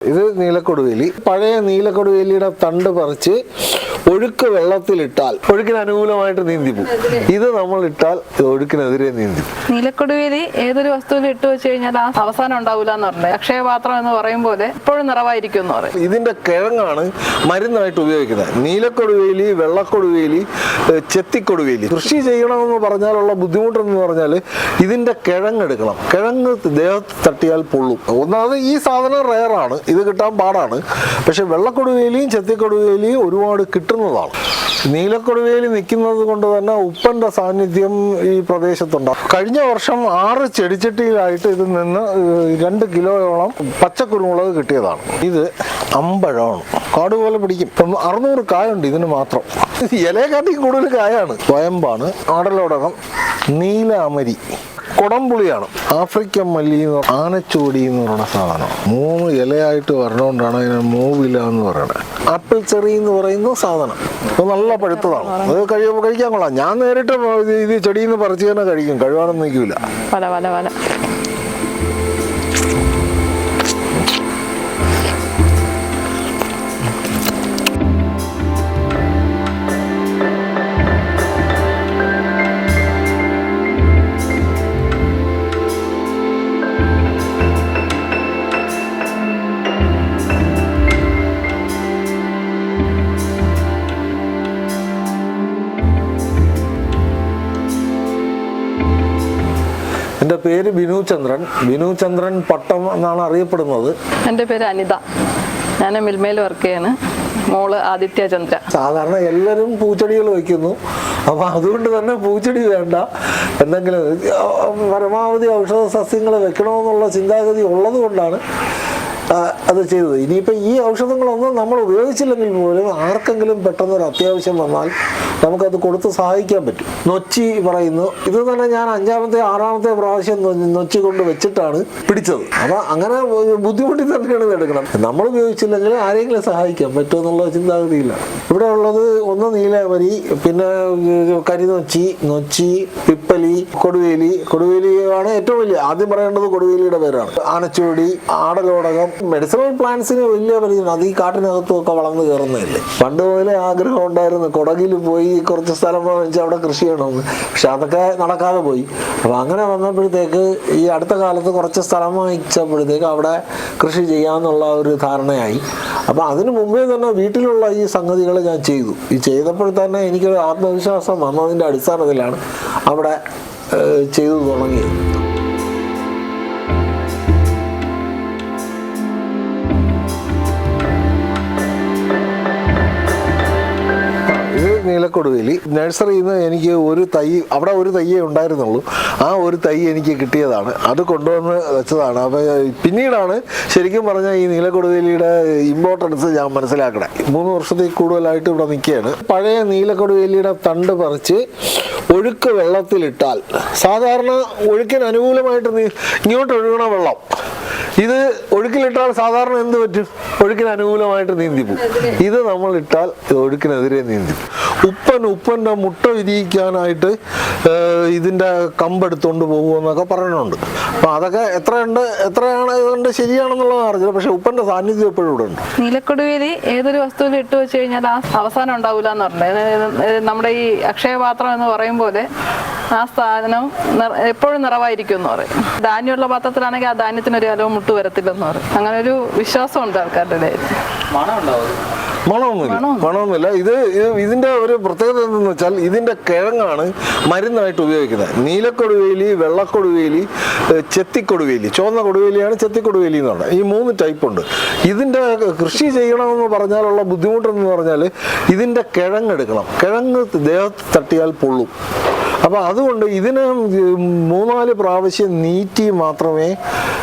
ഇത് നീലക്കൊടുവേലി. പഴയ നീലക്കൊടുവേലിയുടെ തണ്ട് പറിച്ച് ഒഴുക്ക് വെള്ളത്തിലിട്ടാൽ ഒഴുക്കിന് അനുകൂലമായിട്ട് നീന്തി പോകും ഇത് നമ്മൾ ഇട്ടാൽ ഇത് ഒഴുക്കിനെതിരെ നീന്തി. നീലക്കൊടുവേലി ഏതൊരു വസ്തുവിൽ ഇട്ട് വെച്ച് കഴിഞ്ഞാൽ ആ അവസാനം ഉണ്ടാവില്ല എന്ന് പറഞ്ഞത് അക്ഷയപാത്രം എന്ന് പറയും പോലെ എപ്പോഴും നിറവായിരിക്കും എന്ന് പറയും. ഇതിന്റെ കിഴങ്ങാണ് മരുന്നായിട്ട് ഉപയോഗിക്കുന്നത്. നീലക്കൊടുവേലി വെള്ളക്കൊടുവേലി ചെത്തിക്കൊടുവേലി. കൃഷി ചെയ്യണമെന്ന് പറഞ്ഞാലുള്ള ബുദ്ധിമുട്ടെന്ന് പറഞ്ഞാൽ ഇതിന്റെ കിഴങ്ങ് എടുക്കണം. കിഴങ്ങ് ദേഹത്ത് തട്ടിയാൽ പൊള്ളും. ഒന്നാമത് ഈ സാധനം റെയറാണ് ഇത് കിട്ടാൻ പാടാണ്. പക്ഷെ വെള്ളക്കൊടുവേലിയും ചെത്തിക്കൊടുവേലിയും ഒരുപാട് കിട്ടുന്നതാണ്. നീലക്കൊടുവേലി നിൽക്കുന്നത് കൊണ്ട് തന്നെ ഉപ്പന്റെ സാന്നിധ്യം ഈ പ്രദേശത്തുണ്ട്. കഴിഞ്ഞ വർഷം ആറ് ചെടിച്ചട്ടിയിലായിട്ട് ഇത് നിന്ന് രണ്ട് കിലോയോളം പച്ചക്കുരുമുളക് കിട്ടിയതാണ്. ഇത് അമ്പഴമാണ്. കാട് പോലെ പിടിക്കും. അറുന്നൂറ് കായുണ്ട് ഇതിന് മാത്രം. ഇലയെക്കാട്ടി കൂടുതൽ കായാണ്. സ്വയംബാണ് ആടലോടകം നീല അമരി. കുടംപുളിയാണ്. ആഫ്രിക്കൻ മല്ലി എന്ന് ആനച്ചോടി എന്ന് പറയുന്ന സാധനം. മൂന്ന് ഇലയായിട്ട് വരണോണ്ടാണ് അതിന് മൂവില എന്ന് പറയുന്നത് ആപ്പിൾ ചെറി എന്ന് പറയുന്ന സാധനം. അത് നല്ല പഴുത്തതാണ്. അത് കഴിയുമ്പോൾ കഴിക്കാൻ കൊള്ളാം. ഞാൻ നേരിട്ട് ഇത് ഇത് ചെടിയിൽ നിന്ന് പറിച്ചു തന്നെ കഴിക്കും. കഴിവാനൊന്നും നിൽക്കില്ല പേര് ബിനു ചന്ദ്രൻ. ബിനു ചന്ദ്രൻ പട്ടം എന്നാണ് അറിയപ്പെടുന്നത്. എന്റെ പേര് അനിത. ഞാൻ മിൽമയിൽ വർക്ക് ചെയ്യാണ്. മോൾ ആദിത്യ ചന്ദ്ര. സാധാരണ എല്ലാരും പൂച്ചെടികൾ വെക്കുന്നു അപ്പൊ അതുകൊണ്ട് തന്നെ പൂച്ചെടി വേണ്ട. എന്തെങ്കിലും പരമാവധി ഔഷധ സസ്യങ്ങൾ വെക്കണമെന്നുള്ള ചിന്താഗതി ഉള്ളത് കൊണ്ടാണ് അത് ചെയ്തത്. ഇനിയിപ്പോൾ ഈ ഔഷധങ്ങളൊന്നും നമ്മൾ ഉപയോഗിച്ചില്ലെങ്കിൽ പോലും ആർക്കെങ്കിലും പെട്ടെന്ന് ഒരു അത്യാവശ്യം വന്നാൽ നമുക്കത് കൊടുത്ത് സഹായിക്കാൻ പറ്റും. നൊച്ചി പറയുന്നു. ഇത് തന്നെ ഞാൻ അഞ്ചാമത്തെ ആറാമത്തെ പ്രാവശ്യം നൊച്ചി കൊണ്ട് വെച്ചിട്ടാണ് പിടിച്ചത്. അപ്പൊ അങ്ങനെ ബുദ്ധിമുട്ടി തന്നെയാണ് ഇത് എടുക്കണം. നമ്മൾ ഉപയോഗിച്ചില്ലെങ്കിൽ ആരെങ്കിലും സഹായിക്കാൻ പറ്റുമെന്നുള്ള ചിന്താഗതിയില്ല. ഇവിടെ ഉള്ളത് ഒന്ന് നീലവരി പിന്നെ കരിനൊച്ചി നൊച്ചി പിപ്പലി കൊടുവേലി. കൊടുവേലി ആണ് ഏറ്റവും വലിയ ആദ്യം പറയേണ്ടത് കൊടുവേലിയുടെ പേരാണ്. ആനച്ചുവടി ആടലോടകം. മെഡിസിനൽ പ്ലാന്റ്സിന് വലിയ പരിചയം. അത് ഈ കാട്ടിനകത്തും ഒക്കെ വളർന്നു കയറുന്നതല്ലേ. പണ്ട് മുതലേ ആഗ്രഹം ഉണ്ടായിരുന്നു. കൊടകിൽ പോയി കുറച്ച് സ്ഥലം വാങ്ങിച്ച് അവിടെ കൃഷി ചെയ്യണമെന്ന്. പക്ഷെ അതൊക്കെ നടക്കാതെ പോയി. അപ്പൊ അങ്ങനെ വന്നപ്പോഴത്തേക്ക് ഈ അടുത്ത കാലത്ത് കുറച്ച് സ്ഥലം വാങ്ങിച്ചപ്പോഴത്തേക്ക് അവിടെ കൃഷി ചെയ്യാന്നുള്ള ഒരു ധാരണയായി. അപ്പൊ അതിനു മുമ്പേ തന്നെ വീട്ടിലുള്ള ഈ സംഗതികൾ ഞാൻ ചെയ്തു. ഈ ചെയ്തപ്പോൾ തന്നെ എനിക്കൊരു ആത്മവിശ്വാസം വന്നതിന്റെ അടിസ്ഥാനത്തിലാണ് അവിടെ ചെയ്തു തുടങ്ങിയത്. നീലക്കൊടുവേലി. നഴ്സറിയിൽ നിന്ന് എനിക്ക് ഒരു തൈ അവിടെ ഒരു തയ്യേ ഉണ്ടായിരുന്നുള്ളൂ. ആ ഒരു തൈ എനിക്ക് കിട്ടിയതാണ്. അത് കൊണ്ടുവന്ന് വെച്ചതാണ്. അപ്പോൾ പിന്നീടാണ് ശരിക്കും പറഞ്ഞാൽ ഈ നീലക്കൊടുവേലിയുടെ ഇമ്പോർട്ടൻസ് ഞാൻ മനസ്സിലാക്കണേ. മൂന്ന് വർഷത്തിൽ കൂടുതലായിട്ട് ഇവിടെ നിൽക്കുകയാണ്. പഴയ നീലക്കൊടുവേലിയുടെ തണ്ട് പറിച്ച് ഒഴുക്ക് വെള്ളത്തിലിട്ടാൽ സാധാരണ ഒഴുക്കിന് അനുകൂലമായിട്ട് ഇങ്ങോട്ട് ഒഴുകണ വെള്ളം. ഇത് ഒഴുക്കിലിട്ടാൽ സാധാരണ എന്ത് പറ്റും? ഒഴുക്കിന് അനുകൂലമായിട്ട് നീന്തി പോകും. ഇത് നമ്മൾ ഇട്ടാൽ ഒഴുക്കിനെതിരെ നീന്തി. ഉപ്പൻ ഉപ്പന്റെ മുട്ട വിരിയിക്കാനായിട്ട് ഇതിന്റെ കമ്പെടുത്തുകൊണ്ട് പോകുമെന്നൊക്കെ പറയുന്നുണ്ട് അപ്പം അതൊക്കെ എത്രയുണ്ട്? എത്രയാണ്? ഇതുകൊണ്ട് ശരിയാണെന്നുള്ളത് അറിഞ്ഞില്ല പക്ഷെ ഉപ്പന്റെ സാന്നിധ്യം എപ്പോഴും ഇവിടെ ഉണ്ട്. നീലക്കൊടുവേലി ഏതൊരു വസ്തുവിൽ ഇട്ട് വെച്ച് കഴിഞ്ഞാൽ ആ അവസാനം ഉണ്ടാവില്ല എന്ന് പറഞ്ഞത് നമ്മുടെ ഈ അക്ഷയപാത്രം എന്ന് പറയും പോലെ ആ സാധനം എപ്പോഴും നിറവായിരിക്കും എന്ന് പറയും. ധാന്യമുള്ള പാത്രത്തിലാണെങ്കിൽ ആ ധാന്യത്തിന് ഒരു അലവ് മുട്ട് വരത്തില്ലെന്ന് പറയും. അങ്ങനെ ഒരു വിശ്വാസമുണ്ട് ആൾക്കാരുടെ ഇടയിൽ. മണമൊന്നുമില്ല. മണമൊന്നുമില്ല. ഇത് ഇത് ഇതിന്റെ ഒരു പ്രത്യേകത എന്തെന്ന് വെച്ചാൽ ഇതിന്റെ കിഴങ്ങാണ് മരുന്നായിട്ട് ഉപയോഗിക്കുന്നത്. നീലക്കൊടുവേലി വെള്ളക്കൊടുവേലി ചെത്തിക്കൊടുവേലി ചുവന്ന കൊടുവേലിയാണ് ചെത്തിക്കൊടുവേലി എന്ന് പറഞ്ഞത്. ഈ മൂന്ന് ടൈപ്പ് ഉണ്ട്. ഇതിന്റെ കൃഷി ചെയ്യണമെന്ന് പറഞ്ഞാലുള്ള ബുദ്ധിമുട്ടെന്ന് പറഞ്ഞാൽ ഇതിന്റെ കിഴങ്ങെടുക്കണം. കിഴങ്ങ് ദേഹത്ത് തട്ടിയാൽ പൊള്ളും. അപ്പൊ അതുകൊണ്ട് ഇതിന് മൂന്നാൽ പ്രാവശ്യം നീറ്റി മാത്രമേ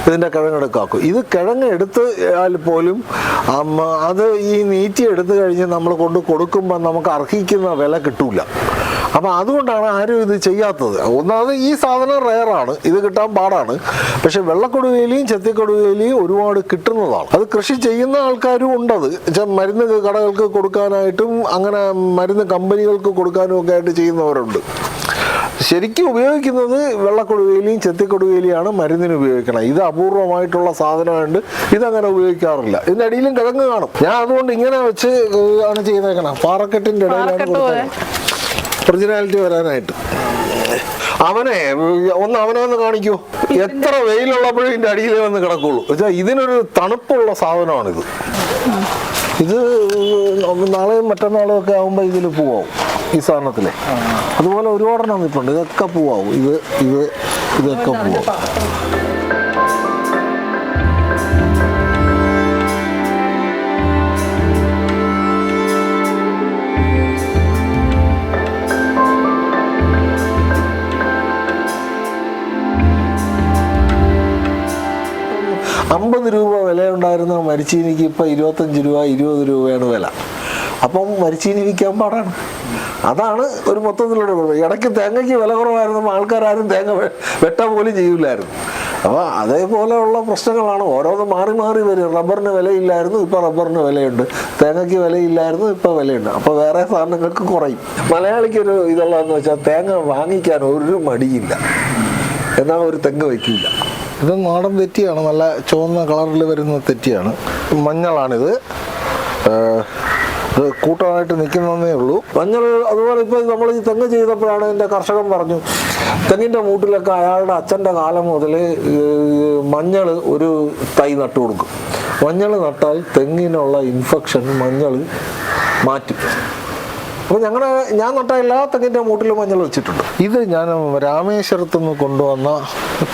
ഇതിന്റെ കിഴങ്ങെടുക്കാക്കൂ. ഇത് കിഴങ്ങ് എടുത്താൽ പോലും അത് ഈ നീറ്റി എടുത്തു കഴിഞ്ഞ് നമ്മൾ കൊണ്ട് കൊടുക്കുമ്പോൾ നമുക്ക് അർഹിക്കുന്ന വില കിട്ടൂല. അപ്പൊ അതുകൊണ്ടാണ് ആരും ഇത് ചെയ്യാത്തത്. ഒന്നാമത് ഈ സാധനം റെയറാണ് ഇത് കിട്ടാൻ പാടാണ്. പക്ഷെ വെള്ളക്കൊടുവേലിയും ചെത്തിക്കൊടുവേലിയും ഒരുപാട് കിട്ടുന്നതാണ്. അത് കൃഷി ചെയ്യുന്ന ആൾക്കാരും ഉണ്ടത്. മരുന്ന് കടകൾക്ക് കൊടുക്കാനായിട്ടും അങ്ങനെ മരുന്ന് കമ്പനികൾക്ക് കൊടുക്കാനും ഒക്കെ ആയിട്ട് ചെയ്യുന്നവരുണ്ട്. ശരിക്കും ഉപയോഗിക്കുന്നത് വെള്ളക്കൊടുവേലിയും ചെത്തിക്കൊടുവേലിയാണ് മരുന്നിന് ഉപയോഗിക്കണം ഇത് അപൂർവമായിട്ടുള്ള സാധനമായിട്ട് ഇതങ്ങനെ ഉപയോഗിക്കാറില്ല. ഇതിന്റെ അടിയിലും കിഴങ്ങ് കാണും. ഞാൻ അതുകൊണ്ട് ഇങ്ങനെ വെച്ച് ആണ് ചെയ്തേക്കണം പാറക്കെട്ടിന്റെ ഇടയിലാണ് ഒറിജിനാലിറ്റി വരാനായിട്ട്. അവനെ ഒന്ന് അവനെ ഒന്ന് കാണിക്കൂ. എത്ര വെയിലുള്ളപ്പോഴും ഇതിന്റെ അടിയിലേ വന്ന് കിടക്കുള്ളൂ. വെച്ചാൽ ഇതിനൊരു തണുപ്പുള്ള സാധനമാണിത്. ഇത് നാളെയും മറ്റന്നാളും ഒക്കെ ആകുമ്പോൾ ഇതിൽ പൂവാവും. ഈ സാധനത്തിലെ. അതുപോലെ ഒരുപാടെണ്ണം നിൽപ്പുണ്ട് ഇതൊക്കെ പൂവാവും. ഇത് ഇത് ഇതൊക്കെ പൂവാവും. അമ്പത് രൂപ വിലയുണ്ടായിരുന്ന മരിച്ചീനിക്ക് ഇപ്പം ഇരുപത്തഞ്ച് രൂപ ഇരുപത് രൂപയാണ് വില. അപ്പം ജീവിക്കാൻ പാടാണ്. അതാണ് ഒരു മൊത്തത്തിലുള്ള കുഴപ്പം. ഇടയ്ക്ക് തേങ്ങയ്ക്ക് വില കുറവായിരുന്നു ആൾക്കാരും തേങ്ങ വെട്ട പോലും ചെയ്യില്ലായിരുന്നു അപ്പോൾ അതേപോലെയുള്ള പ്രശ്നങ്ങളാണ്. ഓരോന്ന് മാറി മാറി വരും. റബ്ബറിന് വിലയില്ലായിരുന്നു ഇപ്പോൾ റബ്ബറിന് വിലയുണ്ട്. തേങ്ങയ്ക്ക് വിലയില്ലായിരുന്നു ഇപ്പോൾ വിലയുണ്ട്. അപ്പോൾ വേറെ സാധനങ്ങൾക്ക് കുറയും. മലയാളിക്കൊരു ഇതുള്ളതെന്ന് വെച്ചാൽ തേങ്ങ വാങ്ങിക്കാൻ ഒരു മടിയില്ല. എന്നാൽ ഒരു തെങ്ങ് വയ്ക്കില്ല ഇത് നാടൻ തെറ്റിയാണ്. നല്ല ചുവന്ന കളറിൽ വരുന്ന തെറ്റിയാണ്. മഞ്ഞളാണിത്. കൂട്ടമായിട്ട് നിൽക്കുന്നതേ ഉള്ളൂ. മഞ്ഞൾ അതുപോലെ ഇപ്പോൾ നമ്മൾ ഈ തെങ്ങ് ചെയ്തപ്പോഴാണ് എന്റെ കർഷകൻ പറഞ്ഞു തെങ്ങിന്റെ മൂട്ടിലൊക്കെ അയാളുടെ അച്ഛന്റെ കാലം മുതൽ മഞ്ഞൾ ഒരു തൈ നട്ടു കൊടുക്കും. മഞ്ഞൾ നട്ടാൽ തെങ്ങിനുള്ള ഇൻഫെക്ഷൻ മഞ്ഞൾ മാറ്റും. അപ്പോൾ ഞങ്ങളുടെ ഞാൻ നട്ട എല്ലാ തെങ്ങിന്റെ മൂട്ടിലും മഞ്ഞൾ വെച്ചിട്ടുണ്ട്. ഇത് ഞാൻ രാമേശ്വരത്ത് നിന്ന് കൊണ്ടുവന്ന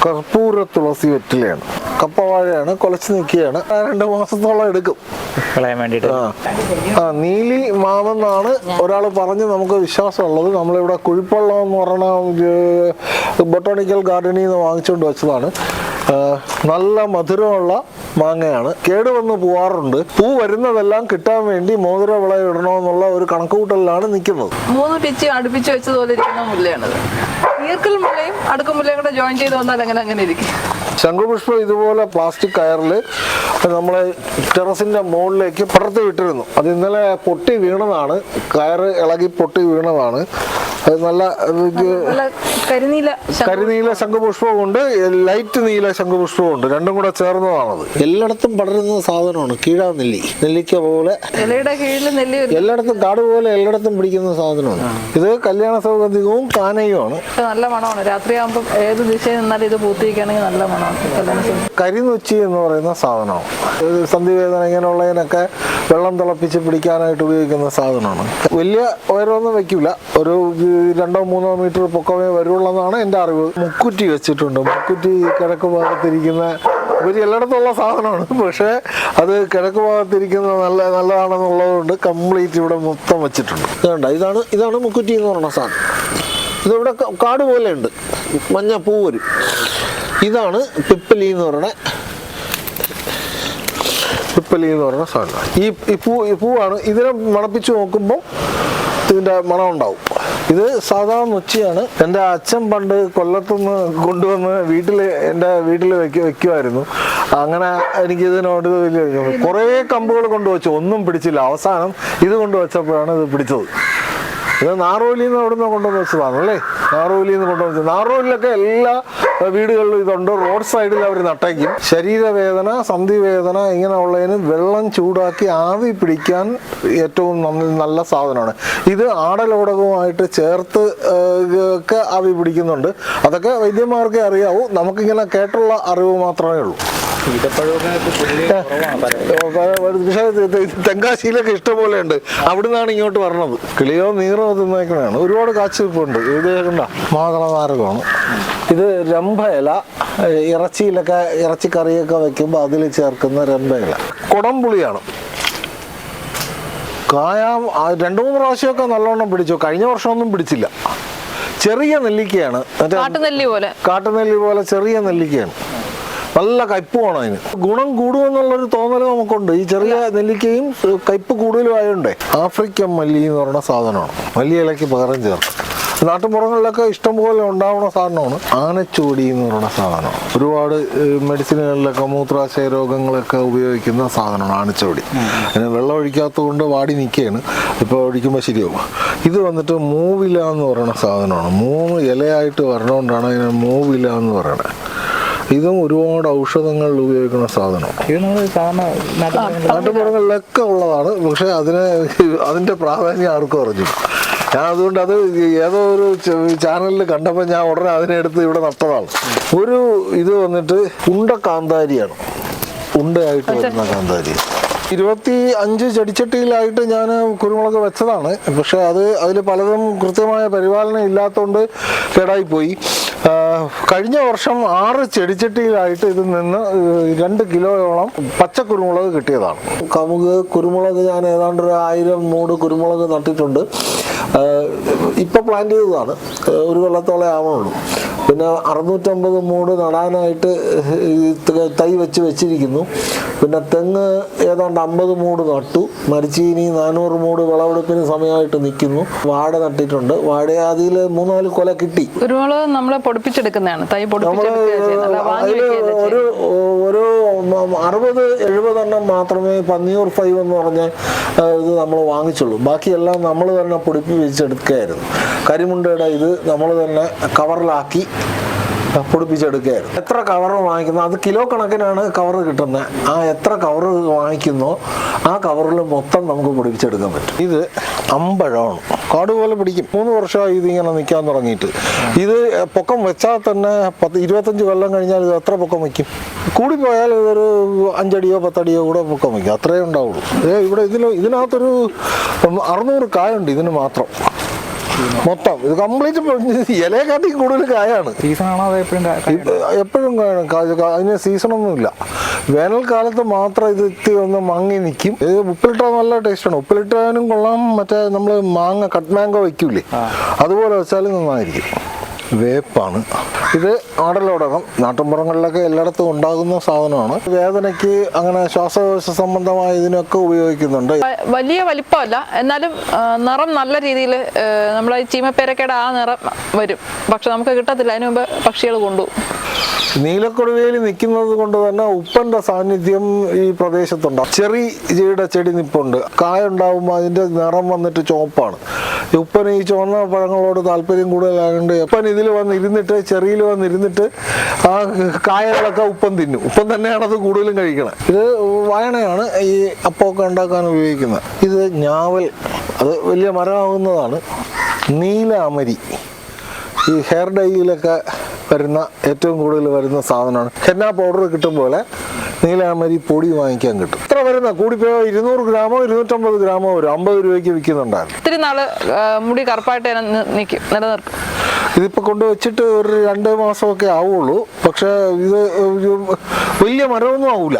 കർപ്പൂര തുളസി വെറ്റിലയാണ്. കപ്പവാഴയാണ് കുലച്ച് നിൽക്കുകയാണ്. രണ്ട് മാസത്തോളം എടുക്കും. കളയാൻ വേണ്ടിയിട്ട്. ആ. ആ നീലി മാവെന്നാണ് ഒരാൾ പറഞ്ഞ് നമുക്ക് വിശ്വാസമുള്ളത്. നമ്മളിവിടെ കുഴിപ്പള്ളം എന്ന് പറഞ്ഞ ബൊട്ടാണിക്കൽ ഗാർഡനിൽ നിന്ന് വാങ്ങിച്ചുകൊണ്ട് വെച്ചതാണ്. നല്ല മധുരമുള്ള മാങ്ങയാണ് കേടുവന്ന് പോവാറുണ്ട്. പൂ വരുന്നതെല്ലാം കിട്ടാൻ വേണ്ടി മോതിര വിള ഇടണമെന്നുള്ള ഒരു കണക്കുകൂട്ടലിലാണ് നിൽക്കുന്നത്. മൂന്ന് പിച്ച് അടുപ്പിച്ച് വെച്ചതുപോലെ ഇരിക്കുന്ന മുല്ലയാണ് ഈർക്കൽ മുല്ലയും അടുക്കും മുല്ലയും കൂടെ ജോയിൻ ചെയ്ത് വന്നാൽ അങ്ങനെ അങ്ങനെ ഇരിക്കും? ശംഖുപുഷ്പം ഇതുപോലെ പ്ലാസ്റ്റിക് കയറിൽ നമ്മളെ ടെറസിന്റെ മുകളിലേക്ക് പടർത്തി വിട്ടിരുന്നു. അത് ഇന്നലെ പൊട്ടി വീണതാണ്. കയറ് ഇളകി പൊട്ടി വീണതാണ്. അത് നല്ല കരിനീല കരിനീല ശംഖുപുഷ്പവും ഉണ്ട് ലൈറ്റ് നീല ശംഖുപുഷ്പവും ഉണ്ട്. രണ്ടും കൂടെ ചേർന്നതാണത്. എല്ലായിടത്തും പടരുന്ന സാധനമാണ് കീഴാ നെല്ലി. നെല്ലിക്ക പോലെ. എല്ലായിടത്തും കാട് പോലെ എല്ലായിടത്തും പിടിക്കുന്ന സാധനമാണ്. ഇത് കല്യാണ സൗഗന്ധികവും കാനയുമാണ് നല്ല മണമാണ്. രാത്രിയാകുമ്പോൾ ഏത് ദിശയിൽ നിന്നാലും ഇത് പൂത്തിരിക്കുകയാണെങ്കിൽ നല്ല മണമാണ്. കരിനൊച്ചി എന്ന് പറയുന്ന സാധനമാണ്. സന്ധിവേദന ഇങ്ങനെയുള്ളതിനൊക്കെ വെള്ളം തിളപ്പിച്ച് പിടിക്കാനായിട്ട് ഉപയോഗിക്കുന്ന സാധനമാണ്. വലിയ ഉയരമൊന്നും വെക്കില്ല ഒരു രണ്ടോ മൂന്നോ മീറ്റർ പൊക്കമേ വരുള്ളതാണ് എന്റെ അറിവ്. മുക്കുറ്റി വെച്ചിട്ടുണ്ട്. മുക്കുറ്റി കിഴക്ക് ഭാഗത്തിരിക്കുന്ന ഒരു എല്ലായിടത്തുള്ള സാധനമാണ്. പക്ഷേ അത് കിഴക്ക് ഭാഗത്തിരിക്കുന്ന നല്ല നല്ലതാണെന്നുള്ളതുകൊണ്ട് കംപ്ലീറ്റ് ഇവിടെ മൊത്തം വെച്ചിട്ടുണ്ട്. ഇതുണ്ട്. ഇതാണ് ഇതാണ് മുക്കുറ്റി എന്ന് പറയുന്ന സാധനം. ഇതിവിടെ കാട് പോലെ ഉണ്ട് മഞ്ഞ പൂ വരും ഇതാണ് പിപ്പലി എന്ന് പറയുന്ന പിപ്പലി എന്ന് പറയുന്ന സാധനം. ഈ പൂ ഈ പൂവാണ്. ഇതിനെ മണപ്പിച്ച് നോക്കുമ്പോൾ ഇതിന്റെ മണം ഉണ്ടാവും ഇത് സാധാരണ നൊച്ചിയാണ് എന്റെ അച്ഛൻ പണ്ട് കൊല്ലത്തുനിന്ന് കൊണ്ടുവന്ന് വീട്ടിൽ എന്റെ വീട്ടിൽ വെക്ക വെക്കുമായിരുന്നു. അങ്ങനെ എനിക്ക് ഇതിനോട് വലിയ കുറേ കമ്പുകൾ കൊണ്ടുവച്ചു ഒന്നും പിടിച്ചില്ല. അവസാനം ഇത് കൊണ്ടുവച്ചപ്പോഴാണ് ഇത് പിടിച്ചത്. ഇത് നാറോലിയിൽ നിന്ന് അവിടെ നിന്ന് കൊണ്ടുവന്ന് വെച്ചതാണ് അല്ലേ? നാറോലിയിൽ നിന്ന് കൊണ്ടുവന്ന് നാറോലിലൊക്കെ എല്ലാ വീടുകളിലും ഇതുണ്ട്. റോഡ് സൈഡിൽ അവർ നട്ടയ്ക്കും ശരീരവേദന സന്ധി സന്ധിവേദന ഇങ്ങനെയുള്ളതിന് വെള്ളം ചൂടാക്കി ആവി പിടിക്കാൻ ഏറ്റവും നല്ല സാധനമാണ്. ഇത് ആടലോടകവുമായിട്ട് ചേർത്ത് ഒക്കെ ആവി പിടിക്കുന്നുണ്ട്. അതൊക്കെ വൈദ്യന്മാർക്കേ അറിയാവൂ. നമുക്കിങ്ങനെ കേട്ടുള്ള അറിവ് മാത്രമേ ഉള്ളൂ. പക്ഷേ തെങ്കാശിയിലൊക്കെ ഇഷ്ടംപോലെ ഉണ്ട് അവിടുന്നാണ് ഇങ്ങോട്ട് വരണത്. കിളിയോ നീറോ തിന്നേക്കണതാണ്. ഒരുപാട് കാച്ചിരിപ്പുണ്ട്. ഇത് കണ്ട മാതളനാരകമാണ് ഇത് രമ്പ ഇല ഏഹ് ഇറച്ചിയിലൊക്കെ ഇറച്ചിക്കറിയൊക്കെ വെക്കുമ്പോൾ അതിൽ ചേർക്കുന്ന രമ്പ ഇല കുടംപുളിയാണ്. കായ രണ്ടു മൂന്ന് പ്രാവശ്യമൊക്കെ നല്ലോണം പിടിച്ചു. കഴിഞ്ഞ വർഷമൊന്നും പിടിച്ചില്ല. ചെറിയ നെല്ലിക്കയാണ്. കാട്ടുനെല്ലി പോലെ ചെറിയ നെല്ലിക്കയാണ്. നല്ല കയ്പുമാണ് അതിന്. ഗുണം കൂടുമെന്നുള്ളൊരു തോന്നൽ നമുക്കുണ്ട്. ഈ ചെറിയ നെല്ലിക്കയും കയ്പ് കൂടുതലും ആയതുകൊണ്ടേ ആഫ്രിക്കൻ മല്ലി എന്ന് പറയുന്ന സാധനമാണ്. മല്ലി ഇലയ്ക്ക് പകരം ചേർത്ത്. നാട്ടുപുറങ്ങളിലൊക്കെ ഇഷ്ടംപോലെ ഉണ്ടാവുന്ന സാധനമാണ്. ആനച്ചോടി എന്ന് പറയുന്ന സാധനമാണ്. ഒരുപാട് മെഡിസിനുകളിലൊക്കെ മൂത്രാശയ രോഗങ്ങളൊക്കെ ഉപയോഗിക്കുന്ന സാധനമാണ് ആനച്ചോടി. അതിന് വെള്ളം ഒഴിക്കാത്തത് കൊണ്ട് വാടി നിൽക്കുകയാണ്. ഇപ്പോൾ ഒഴിക്കുമ്പോൾ ശരിയാവും. ഇത് വന്നിട്ട് മൂവില എന്ന് പറയുന്ന സാധനമാണ്. മൂന്ന് ഇലയായിട്ട് വരണോണ്ടാണ് അതിന് മൂവില എന്ന് പറയുന്നത്. ഇതും ഒരുപാട് ഔഷധങ്ങളിൽ ഉപയോഗിക്കുന്ന സാധനമാണ്. ഇത് നമ്മൾ സാധാരണ നാട്ടുപുറങ്ങളിലൊക്കെ ഉള്ളതാണ്. പക്ഷെ അതിന് അതിന്റെ പ്രാധാന്യം ആർക്കും അറിഞ്ഞു ഞാൻ അതുകൊണ്ട് അത് ഏതോ ഒരു ചാനലിൽ കണ്ടപ്പോൾ ഞാൻ ഉടനെ അതിനെ എടുത്ത് ഇവിടെ നട്ടതാണ്. ഒരു ഇത് വന്നിട്ട് ഉണ്ട കാന്താരിയാണ്. ഉണ്ടയായിട്ട് വരുന്ന കാന്താരി. ഇരുപത്തി അഞ്ച് ചെടിച്ചട്ടിയിലായിട്ട് ഞാൻ കുരുമുളക് വെച്ചതാണ്. പക്ഷെ അത് അതിൽ പലതും കൃത്യമായ പരിപാലനം ഇല്ലാത്തതുകൊണ്ട് കേടായിപ്പോയി. പോയി കഴിഞ്ഞ വർഷം ആറ് ചെടിച്ചട്ടിയിലായിട്ട് ഇതിൽ നിന്ന് രണ്ട് കിലോയോളം പച്ച കുരുമുളക് കിട്ടിയതാണ്. കമുക് കുരുമുളക് ഞാൻ ഏതാണ്ട് ഒരു ആയിരം മൂട് കുരുമുളക് നട്ടിട്ടുണ്ട്. ഇപ്പൊ പ്ലാന്റ് ചെയ്തതാണ്. ഒരു കൊല്ലത്തോളം ആവണുള്ളൂ പിന്നെ അറുന്നൂറ്റമ്പത് മൂട് നടാനായിട്ട് തൈ വെച്ച് വെച്ചിരിക്കുന്നു. പിന്നെ തെങ്ങ് ഏതാണ്ട് അമ്പത് മൂട് നട്ടു. മരിച്ചീനി നാനൂറ് മൂട് വിളവെടുപ്പിന് സമയമായിട്ട് നിൽക്കുന്നു. വാഴ നട്ടിട്ടുണ്ട്. വാഴ അതിൽ മൂന്നാൽ കൊല കിട്ടി. നമ്മൾ പൊടിപ്പിച്ചെടുക്കുന്നതാണ്. തൈ അതിൽ ഒരു ഒരു അറുപത് എഴുപതെണ്ണം മാത്രമേ പന്നിയൂർ ഫൈവ് എന്ന് പറഞ്ഞ ഇത് നമ്മൾ വാങ്ങിച്ചുള്ളൂ. ബാക്കിയെല്ലാം നമ്മൾ തന്നെ പൊടിപ്പിച്ചെടുക്കുകയായിരുന്നു കരിമുണ്ടയുടെ ഇത് നമ്മൾ തന്നെ കവറിലാക്കി പൊടിപ്പിച്ചെടുക്കുകയായിരുന്നു. എത്ര കവർ വാങ്ങിക്കുന്നു? അത് കിലോ കണക്കിനാണ് കവർ കിട്ടുന്നത്. ആ എത്ര കവർ വാങ്ങിക്കുന്നു ആ കവറിൽ മൊത്തം നമുക്ക് പൊടിപ്പിച്ചെടുക്കാൻ പറ്റും. ഇത് അമ്പഴമാണ്. കാട് പോലെ പിടിക്കും. മൂന്ന് വർഷമായി ഇത് ഇങ്ങനെ നിൽക്കാൻ തുടങ്ങിയിട്ട്. ഇത് പൊക്കം വെച്ചാൽ തന്നെ പത്ത് ഇരുപത്തഞ്ച് കൊല്ലം കഴിഞ്ഞാൽ ഇത് എത്ര പൊക്കം വയ്ക്കും? കൂടിപ്പോയാൽ ഇതൊരു അഞ്ചടിയോ പത്തടിയോ കൂടെ പൊക്കം വയ്ക്കും. അത്രേ ഉണ്ടാവുള്ളൂ. ഇവിടെ ഇതിൽ ഇതിനകത്തൊരു അറുന്നൂറ് കായുണ്ട് ഇതിന് മാത്രം. മൊത്തം. ഇത് കംപ്ലീറ്റ് ഇലയെക്കാട്ടി കൂടുതൽ കായാണ്. സീസൺ ആണോ അത് എപ്പോഴും എപ്പോഴും അതിന് സീസണൊന്നുമില്ല. വേനൽക്കാലത്ത് മാത്രം ഇത് ഇത്തിരി ഒന്ന് മങ്ങി നിൽക്കും ഇത് ഉപ്പിലിട്ടാൽ നല്ല ടേസ്റ്റാണ്. ഉപ്പിലിട്ടാനും കൊള്ളാം. മറ്റേ നമ്മൾ മാങ്ങ കട്ട് മാങ്കോ വയ്ക്കൂലേ അതുപോലെ വെച്ചാലും നന്നായിരിക്കും. വേപ്പാണ്. ഇത് ആടലോടകം നാട്ടിൻപുറങ്ങളിലൊക്കെ എല്ലായിടത്തും ഉണ്ടാകുന്ന സാധനമാണ്. വേദനയ്ക്ക് അങ്ങനെ ശ്വാസകോശ സംബന്ധമായ ഇതിനൊക്കെ ഉപയോഗിക്കുന്നുണ്ട്. വലിയ വലിപ്പമല്ല. എന്നാലും നിറം നല്ല രീതിയിൽ നമ്മളെ ചീമപ്പേരക്കയുടെ ആ നിറം വരും. പക്ഷെ നമുക്ക് കിട്ടത്തില്ല. അതിനു മുമ്പ് പക്ഷികൾ കൊണ്ടുപോകും. നീലക്കൊടുവേലി നിൽക്കുന്നത് കൊണ്ട് തന്നെ ഉപ്പന്റെ സാന്നിധ്യം ഈ പ്രദേശത്തുണ്ട്. ചെറിയുടെ ചെടി നിപ്പുണ്ട്. കായ ഉണ്ടാവുമ്പോൾ അതിന്റെ നിറം വന്നിട്ട് ചുവപ്പാണ്. ഈ ഉപ്പന് ഈ ചുവന്ന പഴങ്ങളോട് താല്പര്യം കൂടുതലായതുകൊണ്ട് ഉപ്പൻ ഇതിൽ വന്നിരുന്നിട്ട് ചെറിയിൽ വന്നിരുന്നിട്ട് ആ കായകളൊക്കെ ഉപ്പൻ തിന്നും. ഉപ്പൻ തന്നെയാണ് അത് കൂടുതലും കഴിക്കണം. ഇത് വായണയാണ് ഈ അപ്പമൊക്കെ ഉണ്ടാക്കാൻ ഉപയോഗിക്കുന്നത്. ഇത് ഞാവൽ അത് വലിയ മരമാകുന്നതാണ് നീലാമരി ഈ ഹെയർ ഡൈയിലൊക്കെ വരുന്ന ഏറ്റവും കൂടുതൽ വരുന്ന സാധനമാണ്. ഹെന്ന പൗഡർ കിട്ടും പോലെ നീലാമരി പൊടി വാങ്ങിക്കാൻ കിട്ടും. ഇത്ര വരുന്ന കൂടിപ്പോയോ ഇരുന്നൂറ് ഗ്രാമോ ഇരുന്നൂറ്റമ്പത് ഗ്രാമോ ഒരു അമ്പത് രൂപയ്ക്ക് വിൽക്കുന്നുണ്ടായിരുന്നു. ഇത്തിരി നാൾ മുടി കറുപ്പായിട്ട് നിൽക്കും നിലനിർത്തും ഇതിപ്പോൾ കൊണ്ടുവച്ചിട്ട് ഒരു രണ്ട് മാസമൊക്കെ ആവുള്ളൂ. പക്ഷെ ഇത് വലിയ മരമൊന്നും ആവില്ല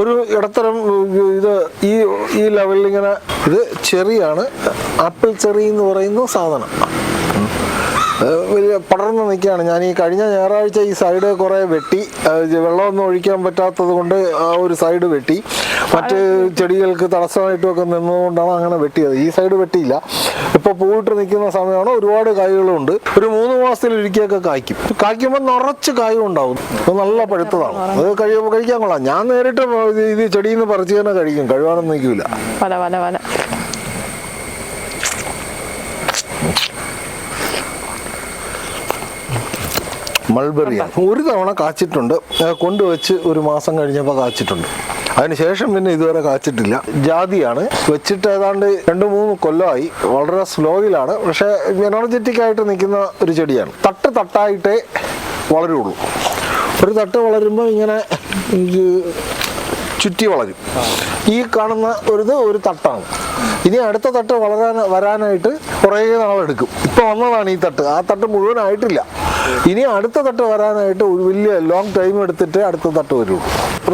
ഒരു ഇടത്തരം ഇത് ഈ ഈ ലെവലിൽ ഇങ്ങനെ ഇത് ചെറിയാണ്. ആപ്പിൾ ചെറി എന്ന് പറയുന്ന സാധനം. പടർന്ന് നിൽക്കുകയാണ്. ഞാൻ ഈ കഴിഞ്ഞ ഞായറാഴ്ച ഈ സൈഡ് കുറേ വെട്ടി. വെള്ളമൊന്നും ഒഴിക്കാൻ പറ്റാത്തത് കൊണ്ട് ആ ഒരു സൈഡ് വെട്ടി. മറ്റ് ചെടികൾക്ക് തടസ്സമായിട്ടുമൊക്കെ നിന്നതുകൊണ്ടാണ് അങ്ങനെ വെട്ടിയത്. ഈ സൈഡ് വെട്ടിയില്ല. ഇപ്പോൾ പൂവിട്ട് നിൽക്കുന്ന സമയമാണ് ഒരുപാട് കായ്കളുണ്ട്. ഒരു മൂന്ന് മാസത്തിൽ ഒരിക്കലൊക്കെ കായ്ക്കും. കായ്ക്കുമ്പോൾ നിറച്ച് കായും ഉണ്ടാവും. അത് നല്ല പഴുത്തതാണ്. അത് കഴിയുമ്പോൾ കഴിക്കാൻ കൊള്ളാം. ഞാൻ നേരിട്ട് ഇത് ചെടിയിൽ നിന്ന് പറിച്ചു തന്നെ കഴിക്കും. കഴിവാനൊന്നും നിൽക്കില്ല മൾബറി ഒരു തവണ കാച്ചിട്ടുണ്ട്. കൊണ്ടുവച്ച് ഒരു മാസം കഴിഞ്ഞപ്പോൾ കാച്ചിട്ടുണ്ട്. അതിനുശേഷം പിന്നെ ഇതുവരെ കാച്ചിട്ടില്ല. ജാതിയാണ്. വെച്ചിട്ട് ഏതാണ്ട് രണ്ട് മൂന്ന് കൊല്ലമായി. വളരെ സ്ലോയിലാണ്. പക്ഷെ എനർജറ്റിക് ആയിട്ട് നിൽക്കുന്ന ഒരു ചെടിയാണ്. തട്ട് തട്ടായിട്ടേ വളരുള്ളൂ. ഒരു തട്ട് വളരുമ്പോൾ ഇങ്ങനെ ചുറ്റി വളരും. ഈ കാണുന്ന ഒരു ഇത് ഒരു തട്ടാണ്. ഇനി അടുത്ത തട്ട് വളരാൻ വരാനായിട്ട് കുറേ നാളെടുക്കും. ഇപ്പോൾ വന്നതാണ് ഈ തട്ട്. ആ തട്ട് മുഴുവനായിട്ടില്ല. ഇനി അടുത്ത തട്ട് വരാനായിട്ട് ഒരു വലിയ ലോങ് ടൈം എടുത്തിട്ട് അടുത്ത തട്ട് വരുള്ളൂ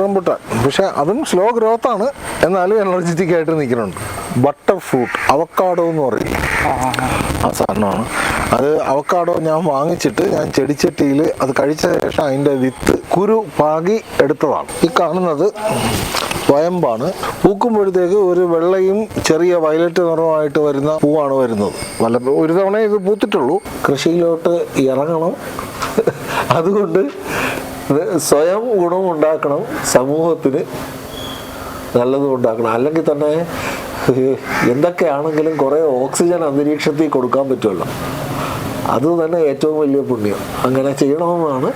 റംബുട്ടാൻ പക്ഷെ അതും സ്ലോ ഗ്രോത്ത് ആണ്. എന്നാലും എനർജറ്റിക് ആയിട്ട് നിൽക്കുന്നുണ്ട്. ബട്ടർ ഫ്രൂട്ട് അവക്കാടോ എന്ന് പറയും. ആ സാധനമാണ്. അത് അവക്കാടോ ഞാൻ വാങ്ങിച്ചിട്ട് ഞാൻ ചെടിച്ചട്ടിയിൽ അത് കഴിച്ച ശേഷം അതിന്റെ വിത്ത് കുരു പാകി എടുത്തതാണ്. ഈ കാണുന്നത് സ്വയംപാണ് പൂക്കുമ്പോഴത്തേക്ക് ഒരു വെള്ളയും ചെറിയ വയലറ്റ് നിറമായിട്ട് വരുന്ന പൂവാണ് വരുന്നത്. വല്ല ഒരു തവണ ഇത് പൂത്തിട്ടുള്ളൂ. കൃഷിയിലോട്ട് ഇറങ്ങണം. അതുകൊണ്ട് സ്വയം ഗുണം ഉണ്ടാക്കണം സമൂഹത്തിന് നല്ലതും ഉണ്ടാക്കണം. അല്ലെങ്കിൽ തന്നെ എന്തൊക്കെയാണെങ്കിലും കുറേ ഓക്സിജൻ അന്തരീക്ഷത്തിൽ കൊടുക്കാൻ പറ്റുമല്ലോ. അത് തന്നെ ഏറ്റവും വലിയ പുണ്യം. അങ്ങനെ ചെയ്യണമെന്നാണ്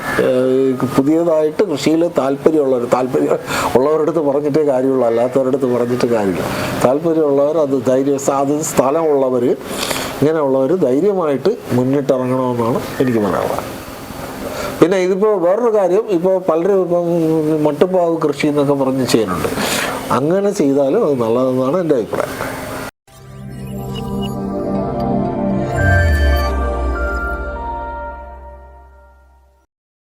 പുതിയതായിട്ട് കൃഷിയിൽ താല്പര്യമുള്ളവർ താല്പര്യം ഉള്ളവരടുത്ത് പറഞ്ഞിട്ടേ കാര്യമുള്ളൂ അല്ലാത്തവരടുത്ത് പറഞ്ഞിട്ട് കാര്യമില്ല. താല്പര്യമുള്ളവർ അത് ധൈര്യ അത് സ്ഥലമുള്ളവർ ഇങ്ങനെയുള്ളവർ ധൈര്യമായിട്ട് മുന്നിട്ടിറങ്ങണമെന്നാണ് എനിക്ക് പറയാനുള്ളത്. പിന്നെ ഇതിപ്പോൾ വേറൊരു കാര്യം ഇപ്പോൾ പലരും ഇപ്പം മട്ടുപ്പാവ് കൃഷി എന്നൊക്കെ പറഞ്ഞ് ചെയ്യുന്നുണ്ട്. അങ്ങനെ ചെയ്താലും അത് നല്ലതെന്നാണ് എന്റെ അഭിപ്രായം.